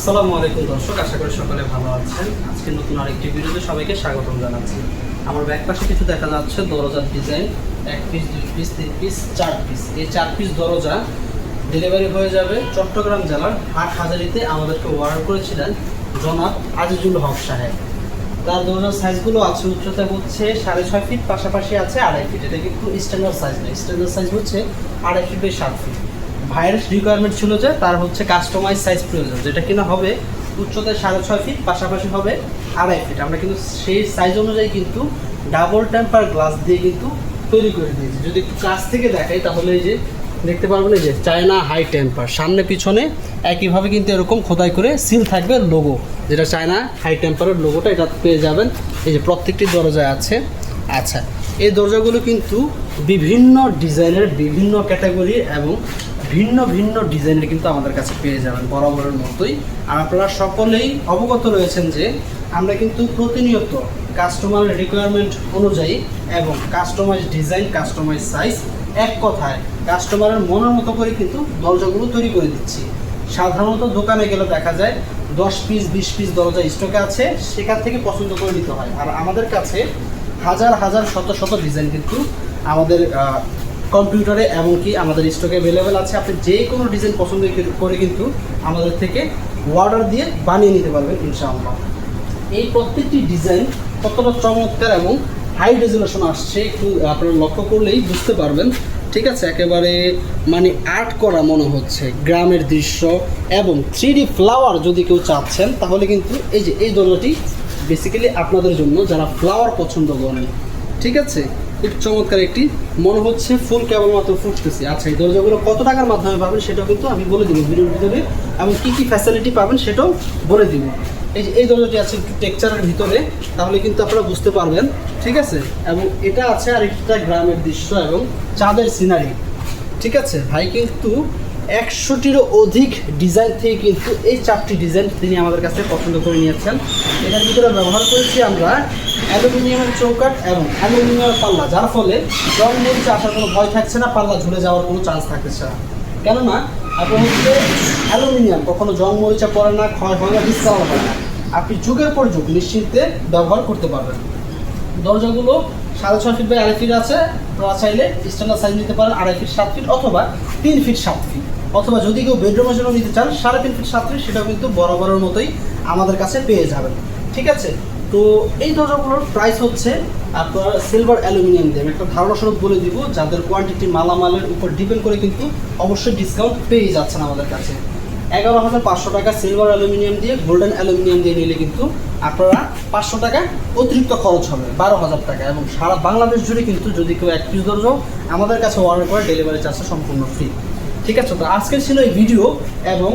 আসসালামু আলাইকুম দর্শক, আশা করি সকলে ভালো আছেন। আজকে নতুন আরেকটি ভিডিওতে সবাইকে স্বাগতম জানাচ্ছি। আমার ব্যাক পাশে কিছু দেখা যাচ্ছে, দরজার ডিজাইন এক পিস দুই পিস তিন পিস চার পিস এই চার পিস দরজা ডেলিভারি হয়ে যাবে চট্টগ্রাম জেলার হাট হাজারিতে। আমাদেরকে অর্ডার করেছিলেন জনাব আজিজুল হক সাহেব। তার দরজার সাইজগুলো আছে উচ্চতা হচ্ছে সাড়ে ছয় ফিট পাশাপাশি আছে আড়াই ফিট এটা কিন্তু স্ট্যান্ডার্ড সাইজ না স্ট্যান্ডার্ড সাইজ হচ্ছে আড়াই ফিট বাই সাত ফিট ভাইয়ের রিকোয়ারমেন্ট ছিল যে তার হচ্ছে কাস্টমাইজ সাইজ প্রয়োজন, যেটা কিনা হবে উচ্চতায় সাড়ে ছয় ফিট পাশাপাশি হবে আড়াই ফিট আমরা কিন্তু সেই সাইজ অনুযায়ী কিন্তু ডাবল টেম্পার গ্লাস দিয়ে কিন্তু তৈরি করে দিয়েছি। যদি একটু কাছ থেকে দেখাই, তাহলে এই যে দেখতে পারবেন এই যে চায়না হাই টেম্পার সামনে পিছনে একইভাবে কিন্তু এরকম খোদাই করে সিল থাকবে লোগো যেটা চায়না হাই টেম্পারের লোগোটা এটা পেয়ে যাবেন। এই যে প্রত্যেকটি দরজায় আছে। আচ্ছা এই দরজাগুলো কিন্তু বিভিন্ন ডিজাইনের বিভিন্ন ক্যাটাগরি এবং ভিন্ন ভিন্ন ডিজাইনের কিন্তু আমাদের কাছে পেয়ে যাবেন বরাবরের মতোই। আর আপনারা সকলেই অবগত রয়েছেন যে আমরা কিন্তু প্রতিনিয়ত কাস্টমারের রিকোয়ারমেন্ট অনুযায়ী এবং কাস্টমাইজ ডিজাইন কাস্টমাইজ সাইজ এক কথায় কাস্টমারের মনের মতো করে কিন্তু দরজাগুলো তৈরি করে দিচ্ছি। সাধারণত দোকানে গেলে দেখা যায় দশ পিস বিশ পিস দরজা স্টকে আছে, সেখান থেকে পছন্দ করে নিতে হয়। আর আমাদের কাছে হাজার হাজার, শত শত ডিজাইন কিন্তু আমাদের কম্পিউটারে এমনকি আমাদের স্টকে অ্যাভেলেবেল আছে। আপনি যে কোনো ডিজাইন পছন্দ করে কিন্তু আমাদের থেকে অর্ডার দিয়ে বানিয়ে নিতে পারবেন ইনশাআল্লাহ। এই প্রত্যেকটি ডিজাইন কতটা চমৎকার এবং হাই রেজুলেশন আসছে একটু আপনারা লক্ষ্য করলেই বুঝতে পারবেন। ঠিক আছে, একেবারে মানে আর্ট করা মনে হচ্ছে। গ্রামের দৃশ্য এবং থ্রি ফ্লাওয়ার যদি কেউ চাচ্ছেন, তাহলে কিন্তু এই যে এই দরজাটি বেসিক্যালি আপনাদের জন্য যারা ফ্লাওয়ার পছন্দ করেন। ঠিক আছে? চমৎকার একটি, মনে হচ্ছে ফুল কেবলমাত্র ফুটতেছে। আচ্ছা এই দরজাগুলো কত টাকার মাধ্যমে পাবেন সেটাও কিন্তু আমি বলে দিব ভিডিওর ভিতরে, এবং কী কী ফ্যাসিলিটি পাবেন সেটাও বলে দিব। এই যে, এই দরজাটি আছে একটু টেক্সচারের ভিতরে, তাহলে কিন্তু আপনারা বুঝতে পারবেন, ঠিক আছে? এবং এটা আছে আর একটা গ্রামের দৃশ্য এবং চাঁদের সিনারি, ঠিক আছে? ভাই কিন্তু একশোটিরও অধিক ডিজাইন থেকে কিন্তু এই চারটি ডিজাইন তিনি আমাদের কাছে পছন্দ করে নিয়েছেন। এটার ভিতরে ব্যবহার করেছি আমরা অ্যালুমিনিয়ামের চৌকাট এবং অ্যালুমিনিয়ামের পাল্লা, যার ফলে রং মরিচে আসার কোনো ভয় থাকছে না, পাল্লা ঝুলে যাওয়ার কোনো চান্স থাকছে না। কেননা, আপনি হচ্ছে অ্যালুমিনিয়াম, কখনো জং মরিচা পড়ে না, ক্ষয় হয় না ডিসকাউন্ট হয় না। আপনি যুগের পর যুগ নিশ্চিন্তে ব্যবহার করতে পারবেন। দরজাগুলো সাড়ে ছয় ফিট বাই আড়াই ফিট আছে, আপনারা চাইলে স্ট্যান্ডার্ড সাইজ নিতে পারেন, আড়াই ফিট সাত ফিট অথবা তিন ফিট সাত ফিট অথবা যদি কেউ বেডরুমের জন্য নিতে চান, সাড়ে তিন ফিট সাত ফিট সেটাও কিন্তু বরাবরের মতোই আমাদের কাছে পেয়ে যাবেন। ঠিক আছে? তো এই দরজাগুলোর প্রাইস হচ্ছে আপনার সিলভার অ্যালুমিনিয়াম দিয়ে। আমি একটা ধারণা স্বরূপ বলে দিব, যাদের কোয়ান্টিটি মালামালের উপর ডিপেন্ড করে কিন্তু অবশ্যই ডিসকাউন্ট পেয়ে যাচ্ছেন আমাদের কাছে। এগারো হাজার পাঁচশো টাকা সিলভার অ্যালুমিনিয়াম দিয়ে গোল্ডেন অ্যালুমিনিয়াম দিয়ে নিলে কিন্তু আপনারা পাঁচশো টাকা অতিরিক্ত খরচ হবে, বারো হাজার টাকা। এবং সারা বাংলাদেশ জুড়ে কিন্তু যদি কেউ এক পিস দরজাও আমাদের কাছে অর্ডার করে ডেলিভারি চার্জটা সম্পূর্ণ ফ্রি ঠিক আছে? তো আজকে ছিল এই ভিডিও এবং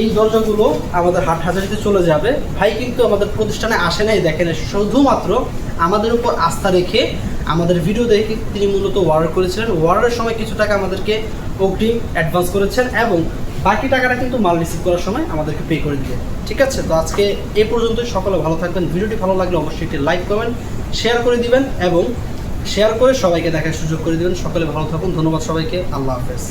এই দরজাগুলো আমাদের হাট হাজারিতে চলে যাবে। ভাই কিন্তু আমাদের প্রতিষ্ঠানে আসে নাই দেখেন শুধুমাত্র আমাদের উপর আস্থা রেখে আমাদের ভিডিও দেখে তিনি মূলত অর্ডার করেছিলেন। অর্ডারের সময় কিছু টাকা আমাদেরকে অগ্রিম অ্যাডভান্স করেছেন এবং বাকি টাকাটা কিন্তু মাল রিসিভ করার সময় আমাদেরকে পে করে দিবে ঠিক আছে? তো আজকে এ পর্যন্তই। সকলে ভালো থাকবেন। ভিডিওটি ভালো লাগলে অবশ্যই একটি লাইক করবেন শেয়ার করে দিবেন এবং শেয়ার করে সবাইকে দেখার সুযোগ করে দিবেন। সকলে ভালো থাকুন। ধন্যবাদ সবাইকে। আল্লাহ হাফেজ।